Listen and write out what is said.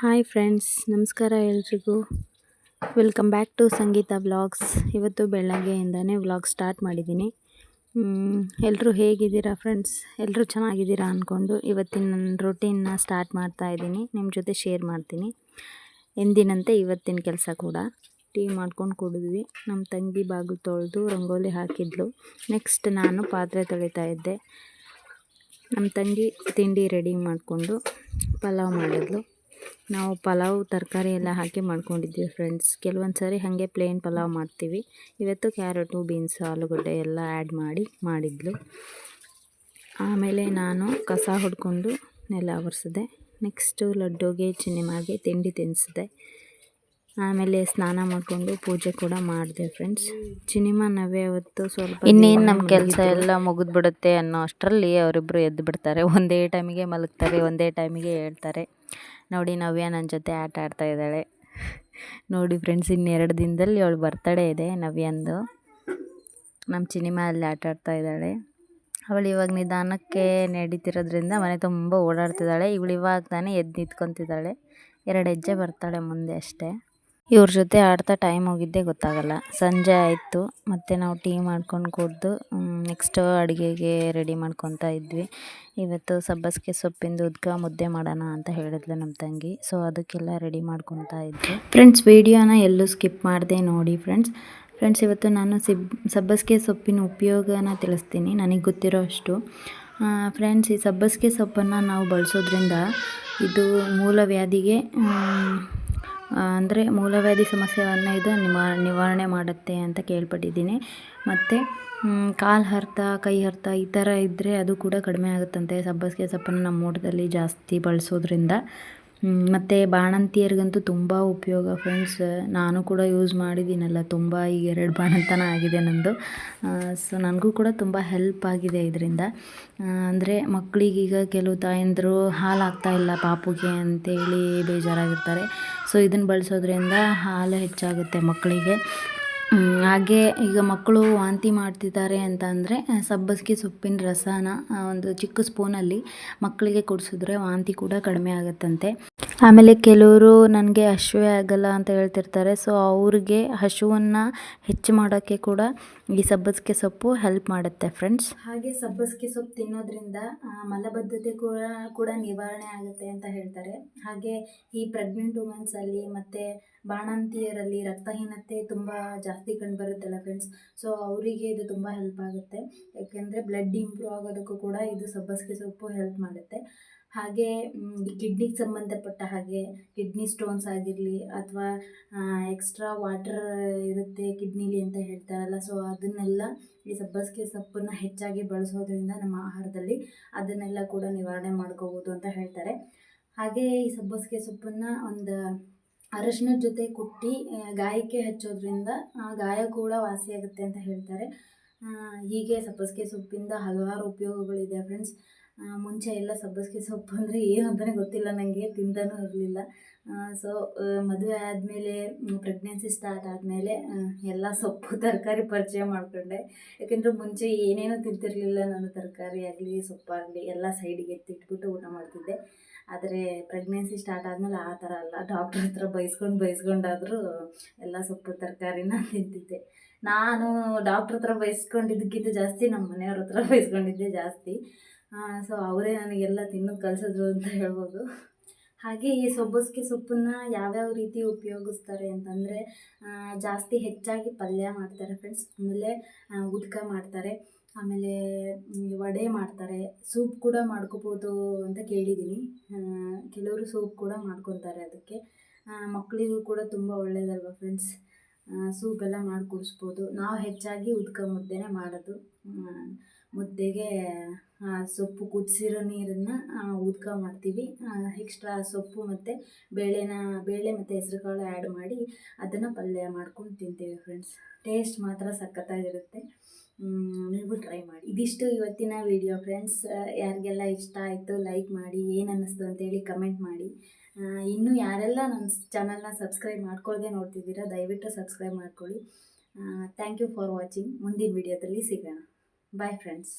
Hi friends ನಮಸ್ಕಾರ ಎಲ್ರಿಗೂ. Welcome back to Sangeetha vlogs ಇವತ್ತು ಬೆಳಗ್ಗೆಯಿಂದನೇ ವ್ಲಾಗ್ ಸ್ಟಾರ್ಟ್ ಮಾಡಿದ್ದೀನಿ. ಎಲ್ಲರೂ ಹೇಗಿದ್ದೀರಾ ಫ್ರೆಂಡ್ಸ್ ಎಲ್ಲರೂ ಚೆನ್ನಾಗಿದ್ದೀರಾ ಅಂದ್ಕೊಂಡು ಇವತ್ತಿನ ನನ್ನ ರೊಟೀನ್ನ ಸ್ಟಾರ್ಟ್ ಮಾಡ್ತಾ ಇದ್ದೀನಿ. ನಿಮ್ಮ ಜೊತೆ ಶೇರ್ ಮಾಡ್ತೀನಿ. ಎಂದಿನಂತೆ ಇವತ್ತಿನ ಕೆಲಸ ಕೂಡ. ಟೀ ಮಾಡ್ಕೊಂಡು ಕುಡಿದ್ವಿ. ನಮ್ಮ ತಂಗಿ ಬಾಗಿಲು ತೊಳೆದು ರಂಗೋಲಿ ಹಾಕಿದ್ಲು. ನೆಕ್ಸ್ಟ್ ನಾನು ಪಾತ್ರೆ ತೊಳಿತಾ ಇದ್ದೆ. ನಮ್ಮ ತಂಗಿ ತಿಂಡಿ ರೆಡಿ ಮಾಡಿಕೊಂಡು ಪಲಾವ್ ಮಾಡಿದ್ಲು. ನಾವು ಪಲಾವ್ ತರಕಾರಿ ಎಲ್ಲ ಹಾಕಿ ಮಾಡ್ಕೊಂಡಿದ್ದೀವಿ ಫ್ರೆಂಡ್ಸ್ ಕೆಲವೊಂದು ಸಾರಿ ಹಾಗೆ ಪ್ಲೇನ್ ಪಲಾವ್ ಮಾಡ್ತೀವಿ. ಇವತ್ತು ಕ್ಯಾರೆಟು ಬೀನ್ಸ್ ಆಲೂಗಡ್ಡೆ ಎಲ್ಲ ಆ್ಯಡ್ ಮಾಡಿ ಮಾಡಿದ್ಲು. ಆಮೇಲೆ ನಾನು ಕಸ ಹೊಡ್ಕೊಂಡು ನೆಲ ಒರೆಸಿದೆ. ನೆಕ್ಸ್ಟು ಲಡ್ಡುಗೆ ಚಿನ್ನಿಮಾಗೆ ತಿಂಡಿ ತಿನ್ನಿಸಿದೆ ಆಮೇಲೆ ಸ್ನಾನ ಮಾಡಿಕೊಂಡು ಪೂಜೆ ಕೂಡ ಮಾಡಿದೆ ಫ್ರೆಂಡ್ಸ್ ಚಿನಿಮಾ ನಾವೇ ಅವತ್ತು ಸ್ವಲ್ಪ ಇನ್ನೇನು ನಮ್ಮ ಕೆಲಸ ಎಲ್ಲ ಮುಗಿದ್ಬಿಡುತ್ತೆ ಅನ್ನೋ ಅಷ್ಟರಲ್ಲಿ ಅವರಿಬ್ಬರು ಎದ್ದು ಬಿಡ್ತಾರೆ ಒಂದೇ ಟೈಮಿಗೆ ಮಲಗ್ತಾರೆ ಒಂದೇ ಟೈಮಿಗೆ ಹೇಳ್ತಾರೆ. ನೋಡಿ ನವ್ಯ ನನ್ನ ಜೊತೆ ಆಟ ಆಡ್ತಾ ಇದ್ದಾಳೆ. ನೋಡಿ ಫ್ರೆಂಡ್ಸ್ ಇನ್ನೆರಡು ದಿನದಲ್ಲಿ ಅವಳು ಬರ್ತಡೇ ಇದೆ ನವ್ಯಂದು. ನಮ್ಮ ಸಿನಿಮಾದಲ್ಲಿ ಆಟ ಆಡ್ತಾ ಇದ್ದಾಳೆ. ಅವಳು ಇವಾಗ ನಿಧಾನಕ್ಕೆ ನಡೀತಿರೋದ್ರಿಂದ ಮನೆ ತುಂಬ ಓಡಾಡ್ತಿದ್ದಾಳೆ. ಇವಳು ಇವಾಗ ತಾನೇ ಎದ್ದು ನಿಂತ್ಕೊತಿದ್ದಾಳೆ. ಎರಡು ಹೆಜ್ಜೆ ಬರ್ತಾಳೆ ಮುಂದೆ ಅಷ್ಟೇ. ಇವ್ರ ಜೊತೆ ಆಡ್ತಾ ಟೈಮ್ ಹೋಗಿದ್ದೇ ಗೊತ್ತಾಗಲ್ಲ. ಸಂಜೆ ಆಯಿತು, ಮತ್ತು ನಾವು ಟೀ ಮಾಡ್ಕೊಂಡು ಕುಡಿದು ನೆಕ್ಸ್ಟ್ ಅಡುಗೆಗೆ ರೆಡಿ ಮಾಡ್ಕೊತಾ ಇದ್ವಿ. ಇವತ್ತು ಸಬ್ಬಸಿಗೆ ಸೊಪ್ಪಿಂದು ಉದ್ಕ ಮುದ್ದೆ ಮಾಡೋಣ ಅಂತ ಹೇಳಿದ್ಲು ನಮ್ಮ ತಂಗಿ. ಸೊ ಅದಕ್ಕೆಲ್ಲ ರೆಡಿ ಮಾಡ್ಕೊತಾ ಇದ್ವಿ. ಫ್ರೆಂಡ್ಸ್ ವೀಡಿಯೋನ ಎಲ್ಲೂ ಸ್ಕಿಪ್ ಮಾಡಿದೆ ನೋಡಿ ಫ್ರೆಂಡ್ಸ್ ಫ್ರೆಂಡ್ಸ್ ಇವತ್ತು ನಾನು ಸಿಬ್, ಸಬ್ಬಸಿಗೆ ಸೊಪ್ಪಿನ ಉಪಯೋಗನ ತಿಳಿಸ್ತೀನಿ, ನನಗೆ ಗೊತ್ತಿರೋ ಅಷ್ಟು. ಫ್ರೆಂಡ್ಸ್ ಈ ಸಬ್ಬಸಿಗೆ ಸೊಪ್ಪನ್ನು ನಾವು ಬಳಸೋದ್ರಿಂದ ಇದು ಮೂಲವ್ಯಾಧಿಗೆ ಅಂದರೆ ಮೂಲವ್ಯಾಧಿ ಸಮಸ್ಯೆಯನ್ನು ಇದು ನಿವಾರಣೆ ಮಾಡುತ್ತೆ ಅಂತ ಕೇಳ್ಪಟ್ಟಿದ್ದೀನಿ. ಮತ್ತು ಕಾಲು ಹರ್ತ, ಕೈ ಹರ್ತ ಈ ಥರ ಇದ್ದರೆ ಅದು ಕೂಡ ಕಡಿಮೆ ಆಗುತ್ತಂತೆ. ಸಬ್ಬಸಿಗೆ ಸೊಪ್ಪನ್ನು ನಮ್ಮ ಊಟದಲ್ಲಿ ಜಾಸ್ತಿ ಬಳಸೋದ್ರಿಂದ. ಮತ್ತು ಬಾಣಂತಿಯರಿಗಂತೂ ತುಂಬ ಉಪಯೋಗ ಫ್ರೆಂಡ್ಸ್ ನಾನು ಕೂಡ ಯೂಸ್ ಮಾಡಿದ್ದೀನಲ್ಲ, ತುಂಬ ಈಗ ಎರಡು ಬಾಣಂತನ ಆಗಿದೆ ನಂದು. ಸೊ ನನಗೂ ಕೂಡ ತುಂಬ ಹೆಲ್ಪ್ ಆಗಿದೆ ಇದರಿಂದ. ಅಂದರೆ ಮಕ್ಕಳಿಗೀಗ ಕೆಲವು ತಾಯಂದಿರು ಹಾಲು ಇಲ್ಲ ಪಾಪುಗೆ ಅಂತೇಳಿ ಬೇಜಾರಾಗಿರ್ತಾರೆ. ಸೊ ಇದನ್ನು ಬಳಸೋದ್ರಿಂದ ಹಾಲು ಹೆಚ್ಚಾಗುತ್ತೆ ಮಕ್ಕಳಿಗೆ ಹಾಗೆ ಈಗ ಮಕ್ಕಳು ವಾಂತಿ ಮಾಡ್ತಿದ್ದಾರೆ ಅಂತ ಅಂದರೆ ಸಬ್ಬಸಿಗೆ ಸೊಪ್ಪಿನ ರಸನ ಒಂದು ಚಿಕ್ಕ ಸ್ಪೂನಲ್ಲಿ ಮಕ್ಕಳಿಗೆ ಕುಡಿಸಿದ್ರೆ ವಾಂತಿ ಕೂಡ ಕಡಿಮೆ ಆಗುತ್ತಂತೆ. ಆಮೇಲೆ ಕೆಲವರು ನನಗೆ ಹಸಿವೆ ಆಗಲ್ಲ ಅಂತ ಹೇಳ್ತಿರ್ತಾರೆ. ಸೊ ಅವ್ರಿಗೆ ಹಸುವನ್ನು ಹೆಚ್ಚು ಮಾಡೋಕ್ಕೆ ಕೂಡ ಈ ಸಬ್ಬಸಿಗೆ ಸೊಪ್ಪು ಹೆಲ್ಪ್ ಮಾಡುತ್ತೆ ಫ್ರೆಂಡ್ಸ್ ಹಾಗೆ ಸಬ್ಬಸಿಗೆ ಸೊಪ್ಪು ತಿನ್ನೋದ್ರಿಂದ ಮಲಬದ್ಧತೆ ಕೂಡ ಕೂಡ ನಿವಾರಣೆ ಆಗುತ್ತೆ ಅಂತ ಹೇಳ್ತಾರೆ. ಹಾಗೆ ಈ ಪ್ರೆಗ್ನೆಂಟ್ ವುಮೆನ್ಸಲ್ಲಿ ಮತ್ತು ಬಾಣಂತಿಯರಲ್ಲಿ ರಕ್ತಹೀನತೆ ತುಂಬ ಜಾಸ್ತಿ ಕಂಡುಬರುತ್ತಲ್ಲ ಫ್ರೆಂಡ್ಸ್ ಸೊ ಅವರಿಗೆ ಇದು ತುಂಬ ಹೆಲ್ಪ್ ಆಗುತ್ತೆ. ಯಾಕೆಂದರೆ ಬ್ಲಡ್ ಇಂಪ್ರೂವ್ ಆಗೋದಕ್ಕೂ ಕೂಡ ಇದು ಸಬ್ಬಸಿಗೆ ಸೊಪ್ಪು ಹೆಲ್ಪ್ ಮಾಡುತ್ತೆ. ಹಾಗೆ ಕಿಡ್ನಿಗೆ ಸಂಬಂಧಪಟ್ಟ ಹಾಗೆ ಕಿಡ್ನಿ ಸ್ಟೋನ್ಸ್ ಆಗಿರಲಿ ಅಥವಾ ಎಕ್ಸ್ಟ್ರಾ ವಾಟರ್ ಇರುತ್ತೆ ಕಿಡ್ನಿಲಿ ಅಂತ ಹೇಳ್ತಾರಲ್ಲ. ಸೊ ಅದನ್ನೆಲ್ಲ ಈ ಸಬ್ಬಸಿಗೆ ಸೊಪ್ಪನ್ನು ಹೆಚ್ಚಾಗಿ ಬಳಸೋದ್ರಿಂದ ನಮ್ಮ ಆಹಾರದಲ್ಲಿ ಅದನ್ನೆಲ್ಲ ಕೂಡ ನಿವಾರಣೆ ಮಾಡ್ಕೋಬೋದು ಅಂತ ಹೇಳ್ತಾರೆ. ಹಾಗೆ ಈ ಸಬ್ಬಸಿಗೆ ಸೊಪ್ಪನ್ನು ಒಂದು ಅರಶಿನದ ಜೊತೆ ಕುಟ್ಟಿ ಗಾಯಕ್ಕೆ ಹಚ್ಚೋದ್ರಿಂದ ಗಾಯ ಕೂಡ ವಾಸಿಯಾಗುತ್ತೆ ಅಂತ ಹೇಳ್ತಾರೆ. ಹೀಗೆ ಸಬ್ಬಸಿಗೆ ಸೊಪ್ಪಿಂದ ಹಲವಾರು ಉಪಯೋಗಗಳಿದೆ ಫ್ರೆಂಡ್ಸ್ ಮುಂಚೆ ಎಲ್ಲ ಸಬ್ಬಸಿಗೆ ಸೊಪ್ಪು ಅಂದರೆ ಏನು ಅಂತಲೇ ಗೊತ್ತಿಲ್ಲ ನನಗೆ ತಿಂತಾನೂ ಇರಲಿಲ್ಲ. ಸೊ ಮದುವೆ ಆದಮೇಲೆ ಪ್ರೆಗ್ನೆನ್ಸಿ ಸ್ಟಾರ್ಟ್ ಆದಮೇಲೆ ಎಲ್ಲ ಸೊಪ್ಪು ತರಕಾರಿ ಪರಿಚಯ ಮಾಡಿಕೊಂಡೆ. ಯಾಕೆಂದರೆ ಮುಂಚೆ ಏನೇನೂ ತಿಂತಿರಲಿಲ್ಲ ನಾನು, ತರಕಾರಿ ಆಗಲಿ ಸೊಪ್ಪಾಗಲಿ ಎಲ್ಲ ಸೈಡಿಗೆ ಎತ್ತಿಟ್ಬಿಟ್ಟು ಊಟ ಮಾಡ್ತಿದ್ದೆ. ಆದರೆ ಪ್ರೆಗ್ನೆನ್ಸಿ ಸ್ಟಾರ್ಟ್ ಆದಮೇಲೆ ಆ ಥರ ಅಲ್ಲ ಡಾಕ್ಟ್ರ್ ಹತ್ರ ಬೈಸ್ಕೊಂಡು ಬೈಸ್ಕೊಂಡಾದರೂ ಎಲ್ಲ ಸೊಪ್ಪು, ತರಕಾರಿನ ತಿಂತಿದ್ದೆ. ನಾನು ಡಾಕ್ಟ್ರ್ ಹತ್ರ ಬೈಸ್ಕೊಂಡಿದ್ದಕ್ಕಿಂತ ಜಾಸ್ತಿ ನಮ್ಮ ಮನೆಯವ್ರ ಹತ್ರ ಬೈಸ್ಕೊಂಡಿದ್ದೆ ಜಾಸ್ತಿ. ಸೊ ಅವರೇ ನನಗೆಲ್ಲ ತಿನ್ನೋದು ಕಲಿಸಿದ್ರು ಅಂತ ಹೇಳ್ಬೋದು. ಹಾಗೆ ಈ ಸೊಬ್ಬಸ್ಗೆ ಸೊಪ್ಪನ್ನು ಯಾವ್ಯಾವ ರೀತಿ ಉಪಯೋಗಿಸ್ತಾರೆ ಅಂತಂದರೆ ಜಾಸ್ತಿ ಹೆಚ್ಚಾಗಿ ಪಲ್ಯ ಮಾಡ್ತಾರೆ ಫ್ರೆಂಡ್ಸ್ ಆಮೇಲೆ ಉದ್ಕ ಮಾಡ್ತಾರೆ, ಆಮೇಲೆ ವಡೆ ಮಾಡ್ತಾರೆ, ಸೂಪ್ ಕೂಡ ಮಾಡ್ಕೋಬೋದು ಅಂತ ಕೇಳಿದ್ದೀನಿ ಕೆಲವರು ಸೂಪ್ ಕೂಡ ಮಾಡ್ಕೊತಾರೆ ಅದಕ್ಕೆ. ಮಕ್ಕಳಿಗೂ ಕೂಡ ತುಂಬ ಒಳ್ಳೆಯದಲ್ವ ಫ್ರೆಂಡ್ಸ್ ಸೂಪ್ ಎಲ್ಲ ಮಾಡಿ ಕುಡಿಸ್ಬೋದು ನಾವು ಹೆಚ್ಚಾಗಿ ಉದ್ಕ ಮುದ್ದೆನೇ ಮಾಡೋದು. ಮುದ್ದೆಗೆ ಸೊಪ್ಪು ಕುದಿಸಿರೋ ನೀರನ್ನು ಉದ್ಕ ಮಾಡ್ತೀವಿ. ಎಕ್ಸ್ಟ್ರಾ ಸೊಪ್ಪು ಮತ್ತು ಬೇಳೆನ, ಬೇಳೆ ಮತ್ತು ಹೆಸ್ರು ಕಾಳು ಆ್ಯಡ್ ಮಾಡಿ ಅದನ್ನು ಪಲ್ಯ ಮಾಡ್ಕೊಂಡು ತಿಂತೀವಿ ಫ್ರೆಂಡ್ಸ್ ಟೇಸ್ಟ್ ಮಾತ್ರ ಸಖತ್ತಾಗಿರುತ್ತೆ. ನೀವು ಟ್ರೈ ಮಾಡಿ. ಇದಿಷ್ಟು ಇವತ್ತಿನ ವಿಡಿಯೋ ಫ್ರೆಂಡ್ಸ್ ಯಾರಿಗೆಲ್ಲ ಇಷ್ಟ ಆಯಿತು ಲೈಕ್ ಮಾಡಿ, ಏನು ಅನ್ನಿಸ್ತು ಅಂತೇಳಿ ಕಮೆಂಟ್ ಮಾಡಿ. ಇನ್ನೂ ಯಾರೆಲ್ಲ ನನ್ನ ಚಾನಲ್ನ ಸಬ್ಸ್ಕ್ರೈಬ್ ಮಾಡ್ಕೊಳ್ಳದೆ ನೋಡ್ತಿದ್ದೀರಾ ದಯವಿಟ್ಟು ಸಬ್ಸ್ಕ್ರೈಬ್ ಮಾಡ್ಕೊಳ್ಳಿ. ಥ್ಯಾಂಕ್ ಯು ಫಾರ್ ವಾಚಿಂಗ್ ಮುಂದಿನ ವಿಡಿಯೋದಲ್ಲಿ ಸಿಗೋಣ. Bye friends